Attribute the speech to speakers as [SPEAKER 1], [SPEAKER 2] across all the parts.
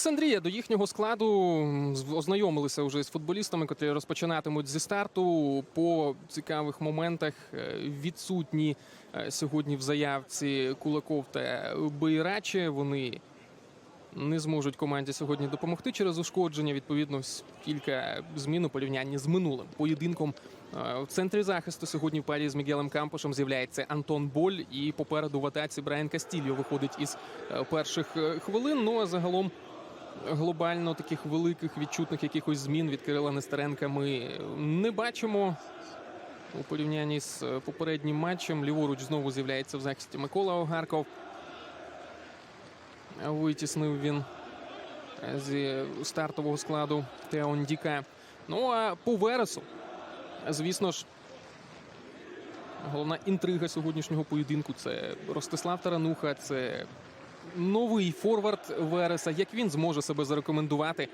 [SPEAKER 1] Олександрія до їхнього складу ознайомилися вже з футболістами, котрі розпочинатимуть зі старту. По цікавих моментах е, відсутні е, сьогодні в заявці Кулаков та Байраче. Вони не зможуть команді сьогодні допомогти через ушкодження. Відповідно, кілька змін у порівнянні з минулим поєдинком. Е, В центрі захисту сьогодні в парі з Мігелем Кампушем з'являється Антон Боль, і попереду в атаці Брайан Кастільо виходить із перших хвилин. Ну а загалом глобально таких великих відчутних якихось змін від Кирила Нестеренка ми не бачимо. У порівнянні з е, попереднім матчем ліворуч знову з'являється в захисті Микола Огарков. Витіснив він е, зі стартового складу Теон Діка. Ну а по Вересу, звісно ж, головна інтрига сьогоднішнього поєдинку це Ростислав Тарануха, це новий форвард Вереса. Як він зможе себе зарекомендувати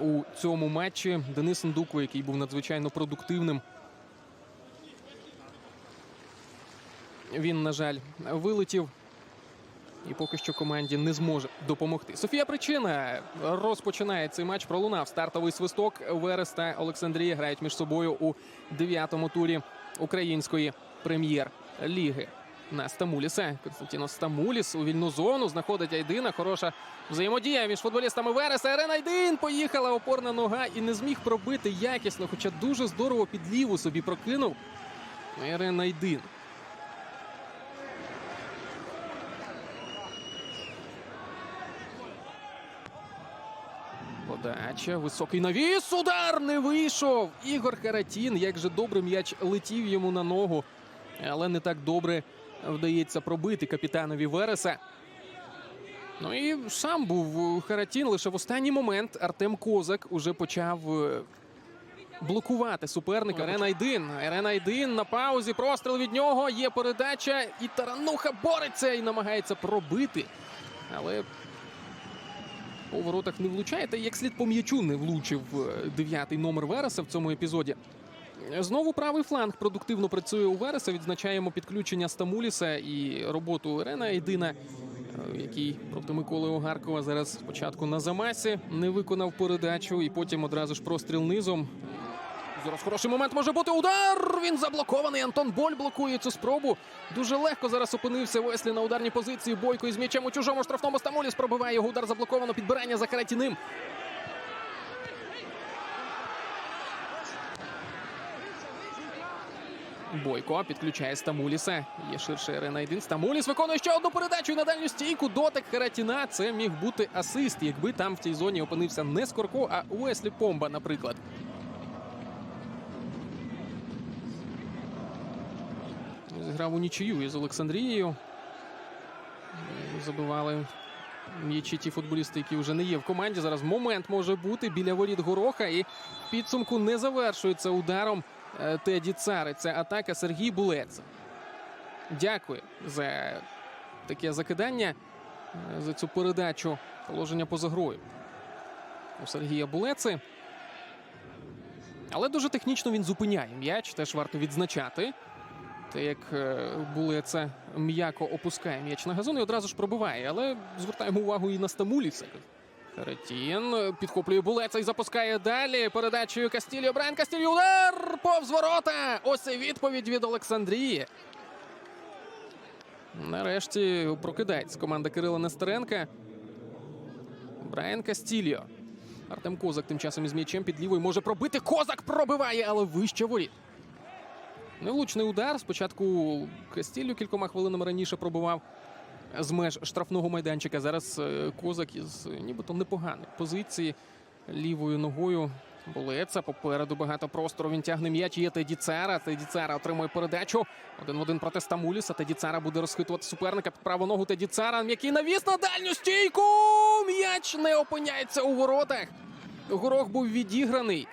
[SPEAKER 1] у цьому матчі? Денис Ндуко, який був надзвичайно продуктивним. Він, на жаль, вилетів і поки що команді не зможе допомогти. Софія Причина розпочинає цей матч. Пролунав стартовий свисток. Верес та Олександрія грають між собою у дев'ятому турі української прем'єр-ліги. На Стамуліса Константіно Стамуліс у вільну зону знаходить Айдина. Хороша взаємодія між футболістами Вереса. Ірен Айдин поїхала опорна нога і не зміг пробити якісно, хоча дуже здорово під ліву собі прокинув. Ірен Айдин. Подача, високий навіс, удар не вийшов. Ігор Харатін, як же добре м'яч летів йому на ногу, але не так добре вдається пробити капітанові Вереса. Ну і сам був Харатін. Лише в останній момент Артем Козак уже почав е, блокувати суперника. Ірен Айдин. Ірен Айдин на паузі. Простріл від нього. Є передача. І Тарануха бореться і намагається пробити. Але по воротах не влучає, та як слід по м'ячу не влучив е, дев'ятий номер Вереса в цьому епізоді. Знову правий фланг продуктивно працює у Вереса. Відзначаємо підключення Стамуліса і роботу Ірена Єдина, е, який проти Миколи Огаркова зараз спочатку на замасі не виконав передачу, і потім одразу ж простріл низом. Зараз хороший момент може бути удар. Він заблокований. Антон Боль блокує цю спробу. Дуже легко зараз опинився Веслі на ударній позиції. Бойко із м'ячем у чужому штрафному Стамуліс пробиває його удар заблоковано. Підбирання за Каратіним. Бойко підключає Стамуліса. Є ширше Ірена Айдин. Стамуліс виконує ще одну передачу на дальню стійку. Дотик Харатіна. Це міг бути асист, якби там в цій зоні опинився не Скорко, а Уеслі Помба, наприклад. Зіграв у нічию із Олександрією. Забивали м'ячі ті футболісти, які вже не є в команді. Зараз момент може бути біля воріт Гороха. І підсумку не завершується ударом Теді Цари. Це атака Сергій Булець. Дякую за таке закидання, е, за цю передачу положення поза грою у Сергія Булеци. Але дуже технічно він зупиняє м'яч, теж варто відзначати. Те, як е, були це м'яко опускає м'яч на газон і одразу ж пробиває. Але звертаємо увагу і на Стамуліса. Харетін е, підхоплює булеца і запускає далі. Передачею Кастіліо. Брайан Кастіліо. Удар! Повз ворота! Ось і відповідь від Олександрії. Нарешті прокидається команда Кирила Нестеренка. Брайан Кастіліо. Артем Козак тим часом із м'ячем під лівою може пробити. Козак пробиває, але вище воріт. Невлучний удар. Спочатку Кастіллю кількома хвилинами раніше пробивав з меж штрафного майданчика. Зараз е, Козак із е, нібито непоганої позиції лівою ногою. Болеца попереду багато простору. Він тягне м'яч. Є Теді Цара. Теді Цара отримує передачу. Один в один проти Стамуліса. Теді Цара буде розхитувати суперника під праву ногу. Теді Цара. М'який навіс на дальню стійку. М'яч не опиняється у воротах. Горох був відіграний.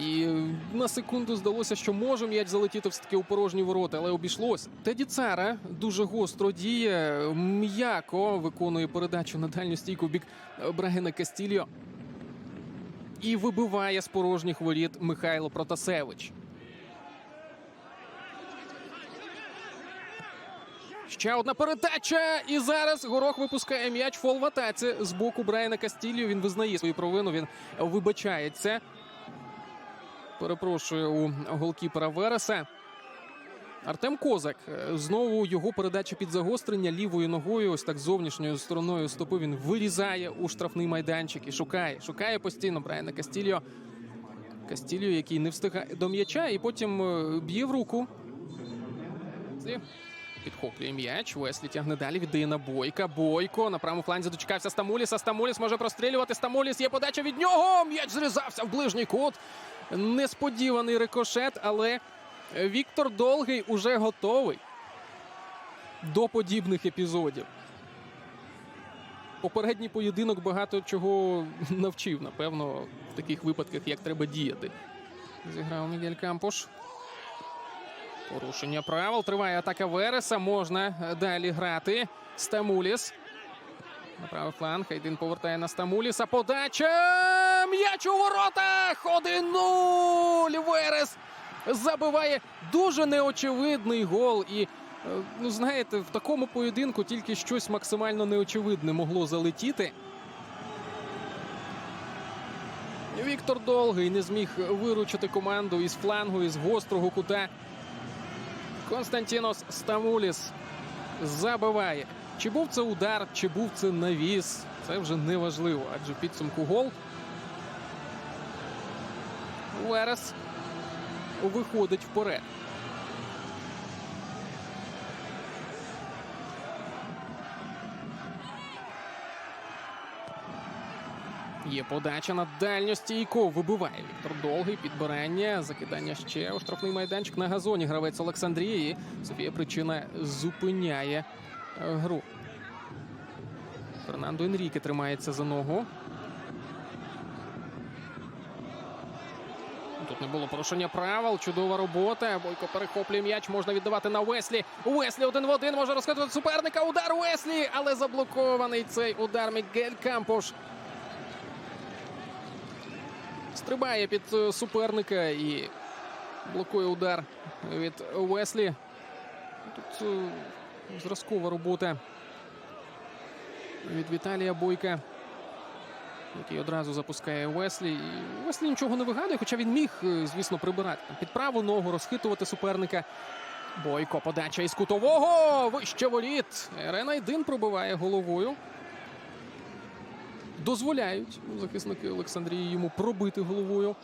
[SPEAKER 1] І на секунду здалося, що може м'яч залетіти все-таки у порожні ворота, але обійшлось. Теді Цара дуже гостро діє, м'яко виконує передачу на дальню стійку бік Брагена Кастільо. І вибиває з порожніх воріт Михайло Протасевич. Ще одна передача. І зараз горох випускає м'яч фол в атаці з боку Брайана Кастілью. Він визнає свою провину. Він вибачається. Перепрошую у голкіпера Вереса. Артем Козак. Е, Знову його передача під загострення лівою ногою, ось так зовнішньою стороною стопи. Він вирізає у штрафний майданчик і шукає. Шукає постійно Брайана Кастільо. Кастільо, який не встигає до м'яча, і потім е, б'є в руку. Підхоплює м'яч. Веслі тягне далі. Віддає на Бойка. Бойко на правому фланзі дочекався Стамуліса. Стамуліс може прострілювати. Стамуліс є подача від нього. М'яч зрізався в ближній кут. Несподіваний рикошет, але Віктор Долгий уже готовий до подібних епізодів. Попередній поєдинок багато чого навчив, напевно, в таких випадках, як треба діяти. Зіграв Мігель Кампош. Порушення правил. Триває атака Вереса. Можна е, далі грати. Стамуліс. На правий фланг. Хайдин повертає на Стамуліса. Подача. М'яч у воротах. 1-0. Верес забиває дуже неочевидний гол. І, е, ну, знаєте, в такому поєдинку тільки щось максимально неочевидне могло залетіти. Віктор Долгий не зміг виручити команду із флангу, із гострого кута. Константінос Стамуліс забиває. Чи був це удар, чи був це навіс, це вже не важливо, адже підсумку гол. Верес виходить вперед. Є подача на дальню стійку. Вибиває Віктор Довгий. Підбирання. Закидання ще у штрафний майданчик на газоні. Гравець Олександрії. Софія Причина зупиняє е, гру. Фернандо Енріке тримається за ногу. Тут не було порушення правил. Чудова робота. Бойко перехоплює м'яч. Можна віддавати на Уеслі. Уеслі один в один може розхитувати суперника. Удар Уеслі, але заблокований цей удар Мігель Кампош. Стрибає під е, суперника і блокує удар від Уеслі. Тут е, зразкова робота від Віталія Бойка, який одразу запускає Уеслі. І Уеслі нічого не вигадує, хоча він міг, е, звісно, прибирати під праву ногу, розхитувати суперника. Бойко подача із кутового. Вище воліт. Ренайдин пробиває головою. Дозволяють захисники Олександрії йому пробити головою.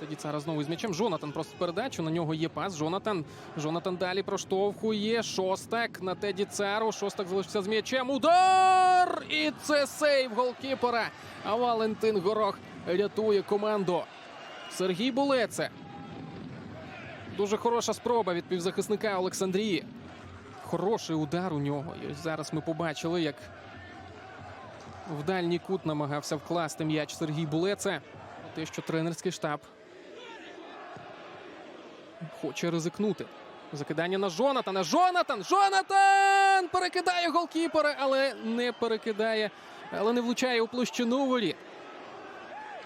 [SPEAKER 1] Тоді цара знову з м'ячем. Жонатан просто передачу. На нього є пас. Жонатан. Жонатан далі проштовхує. Шостак на Теді Цару. Шостак залишився з м'ячем. Удар! І це сейв голкіпера. А Валентин Горох рятує команду. Сергій Булеце. Дуже хороша спроба від півзахисника Олександрії. Хороший удар у нього. І ось зараз ми побачили, як в дальній кут намагався вкласти м'яч Сергій Булеце. Те, що тренерський штаб хоче ризикнути. Закидання на Жонатана. Жонатан! Жонатан! Перекидає голкіпера, але не перекидає, але не влучає у площину воріт.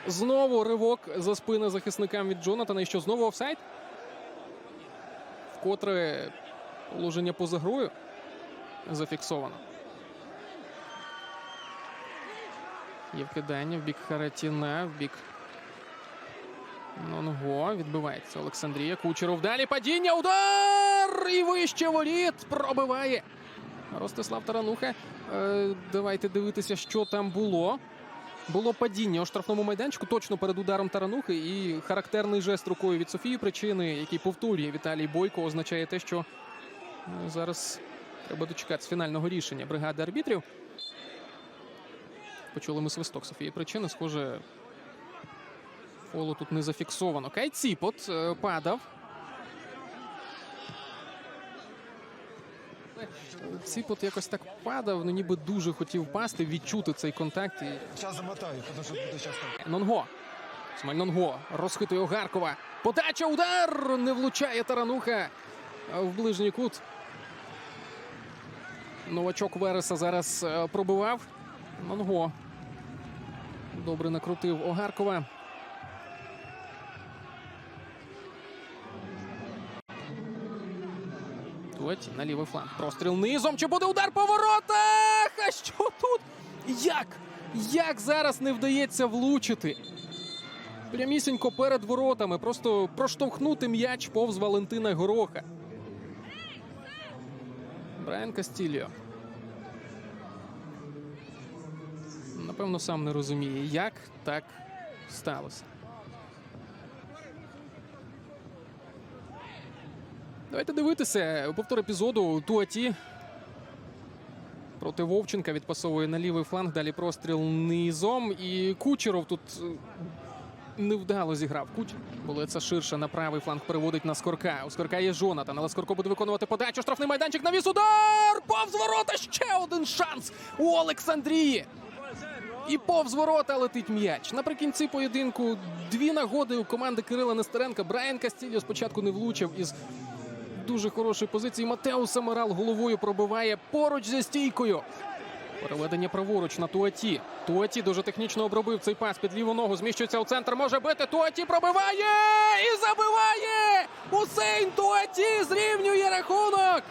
[SPEAKER 1] Знову ривок за спини захисникам від Джонатана. І що знову офсайд? Вкотре положення поза грою зафіксовано. Є вкидання в бік Харатіна, в бік Нонго. Відбивається Олександрія. Кучеров далі. Падіння. Удар! І вище воріт пробиває. Ростислав Тарануха. Е, давайте дивитися, що там було. Було падіння у штрафному майданчику точно перед ударом Таранухи. І характерний жест рукою від Софії Причини, який повторює Віталій Бойко, означає те, що ну, зараз треба дочекатися фінального рішення бригади арбітрів. Почули ми свисток Софії Причини. Схоже, фолу тут не зафіксовано. Кайціпот е, падав. Ціпот якось так падав, ну ніби дуже хотів пасти, відчути цей контакт. І
[SPEAKER 2] Сейчас замотаю, потому что буду сейчас там.
[SPEAKER 1] Нонго. Смаль Нонго розхитує Огаркова. Подача удар! Не влучає Тарануха в ближній кут. Новачок Вереса зараз е, пробивав. Манго добре накрутив Огаркова. На лівий фланг. Простріл низом. Чи буде удар по воротах? А що тут? Як? Як зараз не вдається влучити? Прямісінько перед воротами. Просто проштовхнути м'яч повз Валентина Гороха. Брайан Кастільо. Напевно, сам не розуміє, як так сталося. Давайте дивитися. Повтор епізоду Туаті проти Вовченка відпасовує на лівий фланг. Далі простріл низом. І Кучеров тут невдало зіграв. Кучер. Болеца ширше на правий фланг переводить на Скорка. У Скорка є Жонатан, але Скорко буде виконувати подачу. Штрафний майданчик навіс удар! Повз ворота ще один шанс у Олександрії. І повз ворота летить м'яч. Наприкінці поєдинку дві нагоди у команди Кирила Нестеренка. Брайан Кастільо спочатку не влучив із дуже хорошої позиції. Матео Самарал головою пробиває поруч зі стійкою. Переведення праворуч на Туаті. Туаті дуже технічно обробив цей пас під ліву ногу. Зміщується у центр. Може бити. Туаті пробиває і забиває. Усейн Туаті зрівнює рахунок.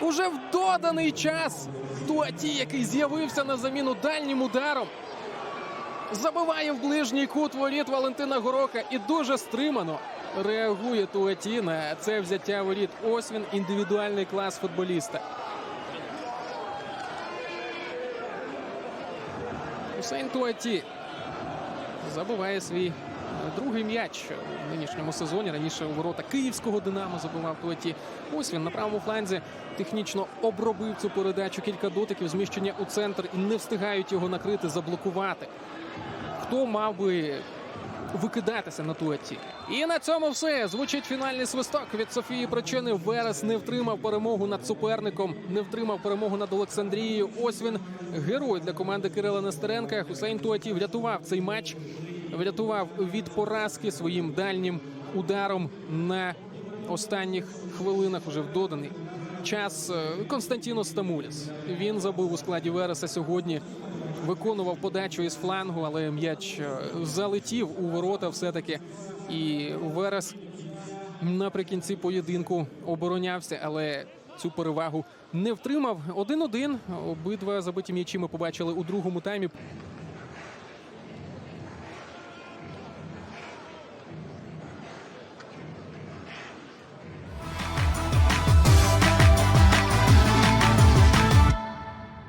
[SPEAKER 1] Уже в доданий час Туаті, який з'явився на заміну дальнім ударом. Забиває в ближній кут воріт Валентина Гороха і дуже стримано реагує Туаті на це взяття воріт. Ось він індивідуальний клас футболіста. Усейн Туаті забиває свій другий м'яч у нинішньому сезоні. Раніше у ворота київського Динамо забивав Туаті. Ось він на правому фланзі технічно обробив цю передачу. Кілька дотиків, зміщення у центр і не встигають його накрити, заблокувати. Хто мав би викидатися на Туаті? І на цьому все. Звучить фінальний свисток від Софії Брочини. Верес не втримав перемогу над суперником, не втримав перемогу над Олександрією. Ось він герой для команди Кирила Нестеренка. Хусейн Туаті врятував цей матч, врятував від поразки своїм дальнім ударом на останніх хвилинах. Уже в доданий час е, Константіно Стамуліс. Він забив у складі Вереса сьогодні. Виконував подачу із флангу, але м'яч е, залетів у ворота все-таки. І Верес наприкінці поєдинку оборонявся, але цю перевагу не втримав. 1-1. Обидва забиті м'ячі ми побачили у другому таймі.